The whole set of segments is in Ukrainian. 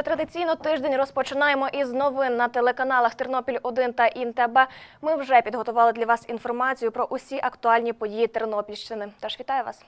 Вже традиційно тиждень розпочинаємо із новин на телеканалах Тернопіль 1 та ІНТБ. Ми вже підготували для вас інформацію про усі актуальні події Тернопільщини. Тож вітаю вас.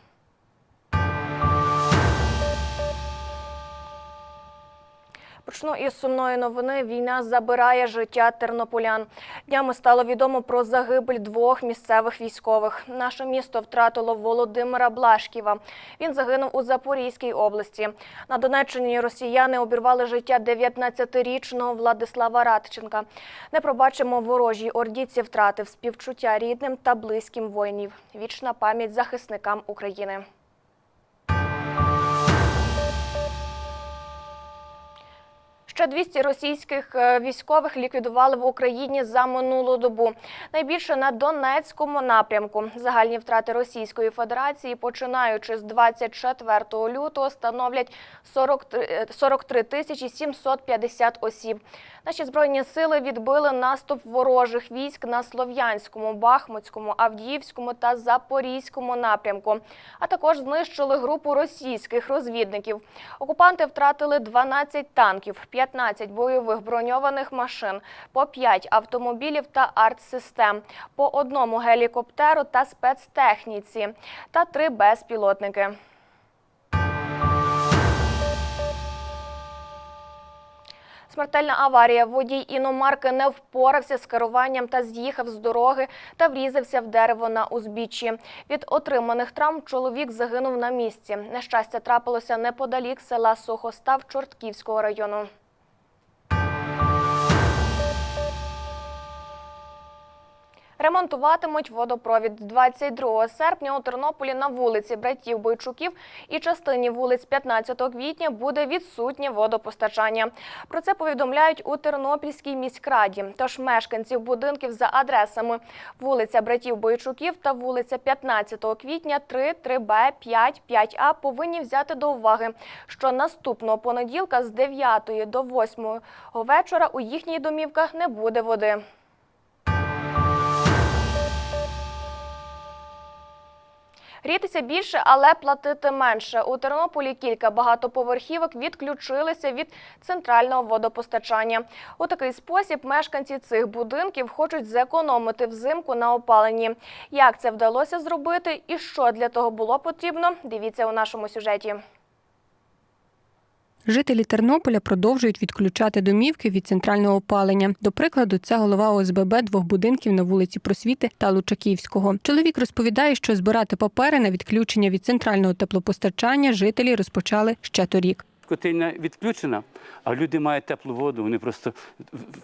Почну із сумної новини. Війна забирає життя тернополян. Днями стало відомо про загибель двох місцевих військових. Наше місто втратило Володимира Блашківа. Він загинув у Запорізькій області. На Донеччині росіяни обірвали життя 19-річного Владислава Радченка. Не пробачимо ворожій орді ці втрати співчуття рідним та близьким воїнів. Вічна пам'ять захисникам України. Ще 200 російських е, військових ліквідували в Україні за минулу добу. Найбільше на Донецькому напрямку. Загальні втрати Російської Федерації, починаючи з 24 лютого, становлять 43 е, 43 тисячі 750 осіб. Наші збройні сили відбили наступ ворожих військ на Слов'янському, Бахмутському, Авдіївському та Запорізькому напрямку. А також знищили групу російських розвідників. Окупанти втратили 12 танків, 15 бойових броньованих машин, по 5 автомобілів та артсистем, по одному гелікоптеру та спецтехніці та три безпілотники. Смертельна аварія. Водій іномарки не впорався з керуванням та з'їхав з дороги та врізався в дерево на узбіччі. Від отриманих травм чоловік загинув на місці. Нещастя трапилося неподалік села Сухостав Чортківського району. Ремонтуватимуть водопровід 22 серпня у Тернополі на вулиці братів Бойчуків і частині вулиць 15 квітня буде відсутнє водопостачання. Про це повідомляють у Тернопільській міськраді. Тож мешканців будинків за адресами вулиця братів Бойчуків та вулиця 15 квітня 3, 3Б, 5, 5А повинні взяти до уваги, що наступного понеділка з 9 до 8 вечора у їхніх домівках не буде води. Грітися більше, але платити менше. У Тернополі кілька багатоповерхівок відключилися від центрального водопостачання. У такий спосіб мешканці цих будинків хочуть зекономити взимку на опаленні. Як це вдалося зробити і що для того було потрібно, дивіться у нашому сюжеті. Жителі Тернополя продовжують відключати домівки від центрального опалення. До прикладу, це голова ОСББ двох будинків на вулиці Просвіти та Лучаківського. Чоловік розповідає, що збирати папери на відключення від центрального теплопостачання жителі розпочали ще торік. Котельня відключена, а люди мають теплу воду. Вони просто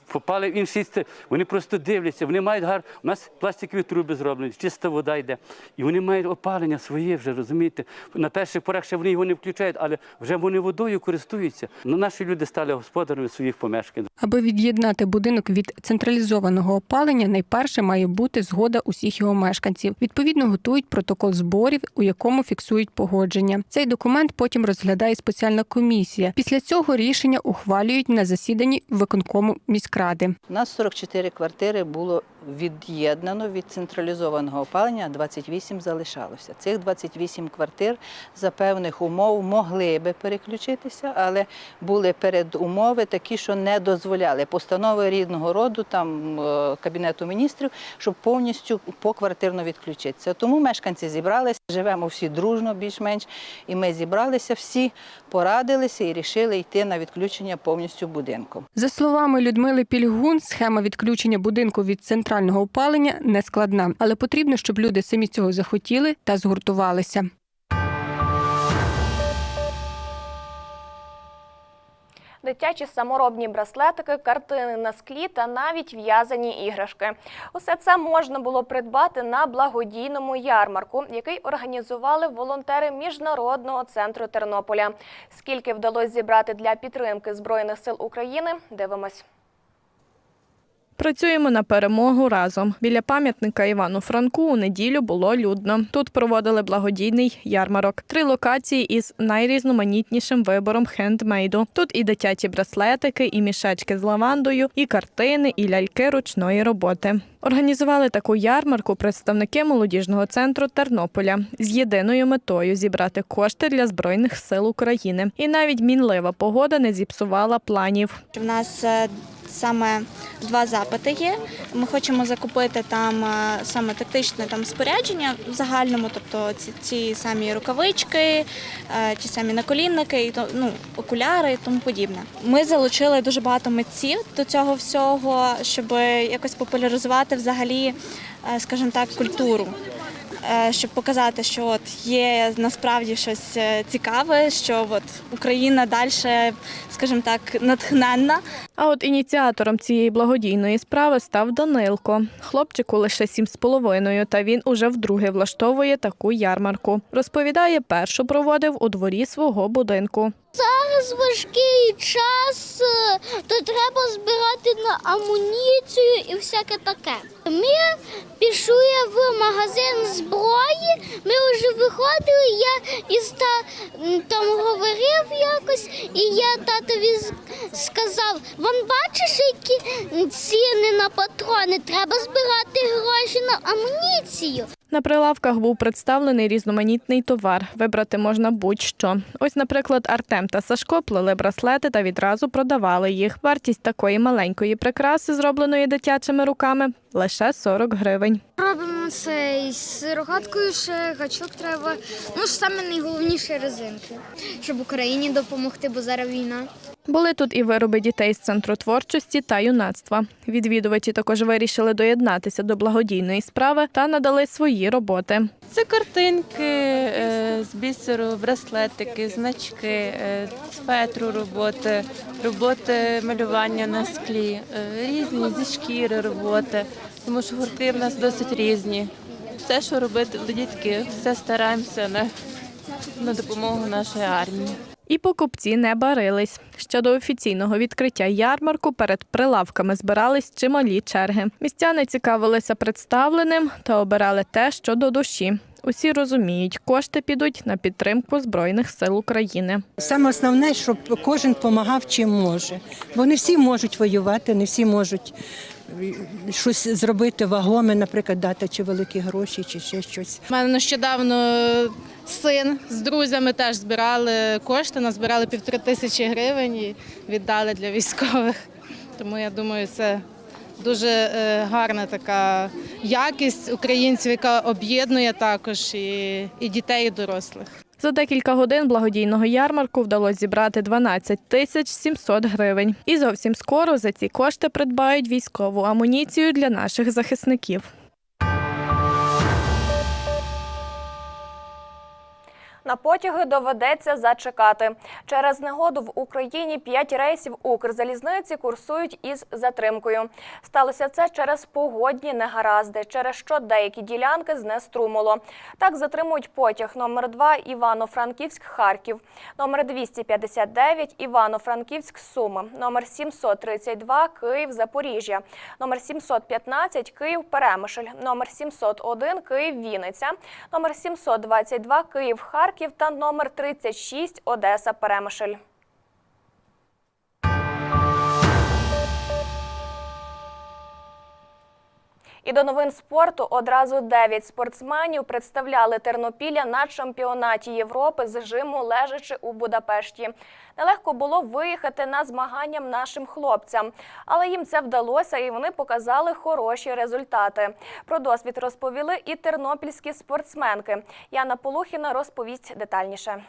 попали в стиль. Вони просто дивляться, вони мають гар. У нас пластикові труби зроблені, чиста вода йде. І вони мають опалення своє вже, розумієте. На перших порах ще вони його не включають, але вже вони водою користуються. Ну, наші люди стали господарями своїх помешкань. Аби від'єднати будинок від централізованого опалення, найперше має бути згода усіх його мешканців. Відповідно, готують протокол зборів, у якому фіксують погодження. Цей документ потім розглядає спеціальна комісія. Після цього рішення ухвалюють на засіданні виконкому міськради. У нас 44 квартири було від'єднано від централізованого опалення, а 28 залишалося. Цих 28 квартир за певних умов могли би переключитися, але були передумови такі, що не дозволяли постанови рідного роду, там е, Кабінету міністрів, щоб повністю поквартирно відключитися. Тому мешканці зібралися, живемо всі дружно, більш-менш, і ми зібралися всі, порадилися і рішили йти на відключення повністю будинку. За словами Людмили Пільгун, схема відключення будинку від центрального опалення не складна, але потрібно, щоб люди самі цього захотіли та згуртувалися. Дитячі саморобні браслетики, картини на склі та навіть в'язані іграшки. Усе це можна було придбати на благодійному ярмарку, який організували волонтери Міжнародного центру Тернополя. Скільки вдалося зібрати для підтримки Збройних сил України, дивимось. Працюємо на перемогу разом. Біля пам'ятника Івану Франку у неділю було людно. Тут проводили благодійний ярмарок. Три локації із найрізноманітнішим вибором хендмейду. Тут і дитячі браслетики, і мішечки з лавандою, і картини, і ляльки ручної роботи. Організували таку ярмарку представники молодіжного центру Тернополя з єдиною метою зібрати кошти для збройних сил України. І навіть мінлива погода не зіпсувала планів. У нас е, саме два запити є. Ми хочемо закупити там е, саме тактичне там спорядження в загальному, тобто ці, ці самі рукавички, е, ті самі наколінники, і ну окуляри і тому подібне. Ми залучили дуже багато митців до цього всього, щоб якось популяризувати взагалі, е, скажімо так, культуру. Е, Щоб показати, що от є насправді щось е, цікаве, що от Україна далі, скажімо так, натхненна, А от ініціатором цієї благодійної справи став Данилко. Хлопчику лише сім з половиною, та він уже вдруге влаштовує таку ярмарку. Розповідає, першу проводив у дворі свого будинку. Зараз важкий час, е, то треба збирати на амуніцію і всяке таке. Ми пішли в магазин зброї, ми вже виходили, я із та, там говорив якось, і я татові сказав, вон бачиш, які ціни на патрони, треба збирати гроші на амуніцію. На прилавках був представлений різноманітний товар. Вибрати можна будь-що. Ось, наприклад, Артем та Сашко плели браслети та відразу продавали їх. Вартість такої маленької прикраси, зробленої дитячими руками, лише 40 гривень. Робимо це із рогаткою, ще гачок треба. Ну ж саме найголовніше резинки, щоб Україні допомогти, бо зараз війна. Були тут і вироби дітей з центру творчості та юнацтва. Відвідувачі також вирішили доєднатися до благодійної справи та надали свої роботи. Це картинки е, з бісеру, браслетики, значки, е, з фетру роботи, роботи малювання на склі, е, різні зі шкіри роботи, тому що гурти в нас досить різні. Все, що робити для дітки, все стараємося на, на допомогу нашої армії. І покупці не барились. Ще до офіційного відкриття ярмарку перед прилавками збирались чималі черги. Містяни цікавилися представленим та обирали те, що до душі. Усі розуміють, кошти підуть на підтримку Збройних сил України. Саме основне, щоб кожен допомагав чим може. Бо не всі можуть воювати, не всі можуть щось зробити вагоме, наприклад, дати чи великі гроші, чи ще щось. У мене нещодавно син з друзями теж збирали кошти, назбирали півтори тисячі гривень і віддали для військових. Тому я думаю, це дуже е, гарна така якість українців, яка об'єднує також і, і дітей, і дорослих. За декілька годин благодійного ярмарку вдалося зібрати 12 тисяч 700 гривень. І зовсім скоро за ці кошти придбають військову амуніцію для наших захисників. На потяги доведеться зачекати. Через негоду в Україні п'ять рейсів Укрзалізниці курсують із затримкою. Сталося це через погодні негаразди, через що деякі ділянки знеструмило. Так затримують потяг номер 2 Івано-Франківськ-Харків, номер 259 Івано-Франківськ Суми, номер 732 Київ-Запоріжжя, номер 715 Київ-Перемишль, номер 701 Київ-Вінниця, номер 722 Київ-Харків та номер 36 Одеса-Перемишль. І до новин спорту одразу дев'ять спортсменів представляли Тернопілля на чемпіонаті Європи з жиму лежачи у Будапешті. Нелегко було виїхати на змагання нашим хлопцям, але їм це вдалося, і вони показали хороші результати. Про досвід розповіли і тернопільські спортсменки. Яна Полухіна розповість детальніше.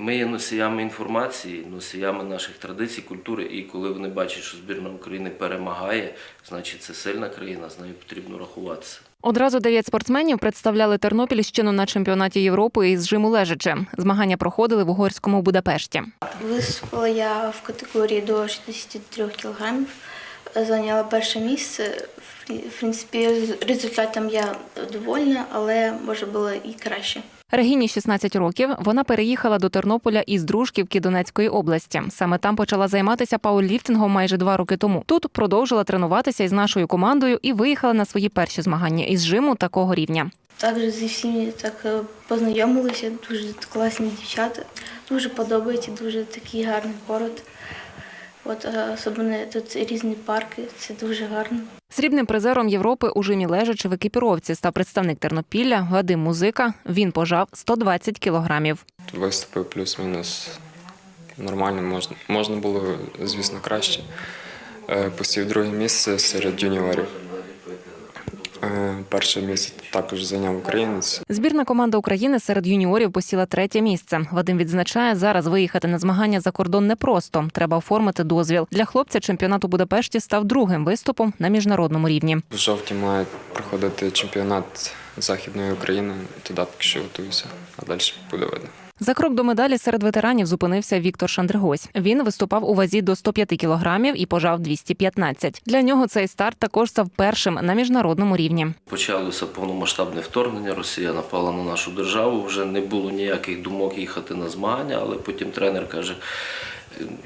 Ми є носіями інформації, носіями наших традицій, культури. І коли вони бачать, що збірна України перемагає, значить це сильна країна, з нею потрібно рахуватися. Одразу дев'ять спортсменів представляли Тернопільщину на чемпіонаті Європи із жиму лежачи. Змагання проходили в угорському Будапешті. Виступила я в категорії до 63 кілограмів, зайняла перше місце. В принципі, з результатом я довольна, але може було і краще. Регіні 16 років. Вона переїхала до Тернополя із Дружківки Донецької області. Саме там почала займатися пауерліфтингом майже два роки тому. Тут продовжила тренуватися із нашою командою і виїхала на свої перші змагання із жиму такого рівня. Також зі всіми так е, познайомилися, дуже класні дівчата. Дуже подобається, дуже такий гарний город. От е, особливо тут різні парки, це дуже гарно. Срібним призером Європи у жимі лежачи в екіпіровці став представник Тернопілля Вадим Музика. Він пожав 120 кілограмів. Виступив плюс-мінус нормально, можна, можна було, звісно, краще. Е, Посів друге місце серед юніорів. Е, Перше місце також зайняв українець. Збірна команда України серед юніорів посіла третє місце. Вадим відзначає, зараз виїхати на змагання за кордон непросто. Треба оформити дозвіл. Для хлопця чемпіонат у Будапешті став другим виступом на міжнародному рівні. В жовтні має проходити чемпіонат Західної України. Туди поки що готуюся, а далі буде видно. За крок до медалі серед ветеранів зупинився Віктор Шандригось. Він виступав у вазі до 105 кілограмів і пожав 215. Для нього цей старт також став першим на міжнародному рівні. Почалося повномасштабне вторгнення. Росія напала на нашу державу. Вже не було ніяких думок їхати на змагання, але потім тренер каже.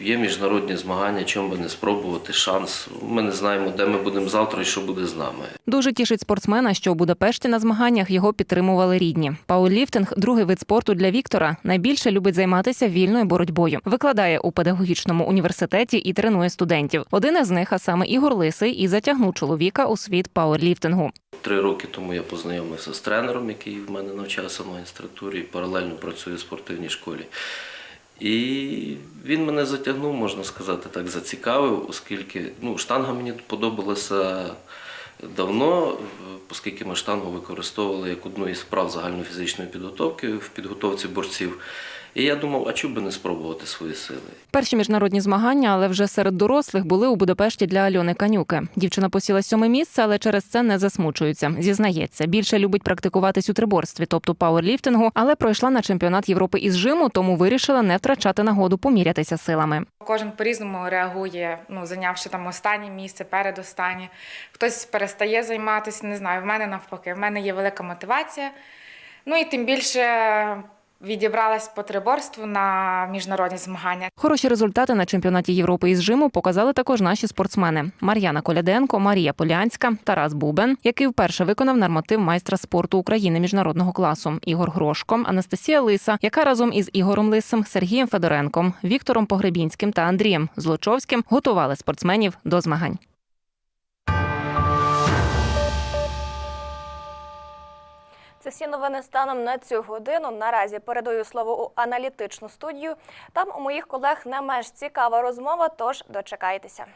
Є міжнародні змагання, чому би не спробувати шанс. Ми не знаємо, де ми будемо завтра і що буде з нами. Дуже тішить спортсмена, що у Будапешті на змаганнях його підтримували рідні. Пауерліфтинг – другий вид спорту для Віктора. Найбільше любить займатися вільною боротьбою. Викладає у педагогічному університеті і тренує студентів. Один із них, а саме Ігор Лисий, і затягнув чоловіка у світ пауерліфтингу. Три роки тому я познайомився з тренером, який в мене навчався в магістратурі і паралельно працює в спортивній школі. І він мене затягнув, можна сказати, так зацікавив, оскільки ну, штанга мені подобалася давно, оскільки ми штангу використовували як одну із справ загальнофізичної підготовки в підготовці борців. І я думав, а чому би не спробувати свої сили? Перші міжнародні змагання, але вже серед дорослих, були у Будапешті для Альони Канюки. Дівчина посіла сьоме місце, але через це не засмучується. Зізнається, більше любить практикуватись у триборстві, тобто пауерліфтингу, але пройшла на чемпіонат Європи із жиму, тому вирішила не втрачати нагоду помірятися силами. Кожен по-різному реагує, ну, зайнявши там останнє місце, передостаннє. Хтось перестає займатися, не знаю, в мене навпаки, в мене є велика мотивація. Ну і тим більше відібралась по триборству на міжнародні змагання. Хороші результати на чемпіонаті Європи із жиму показали також наші спортсмени: Мар'яна Коляденко, Марія Полянська, Тарас Бубен, який вперше виконав норматив майстра спорту України міжнародного класу, Ігор Грошко, Анастасія Лиса, яка разом із Ігорем Лисим, Сергієм Федоренком, Віктором Погребінським та Андрієм Злочовським готували спортсменів до змагань. Це всі новини станом на цю годину. Наразі передаю слово у аналітичну студію. Там у моїх колег не менш цікава розмова, тож дочекайтеся.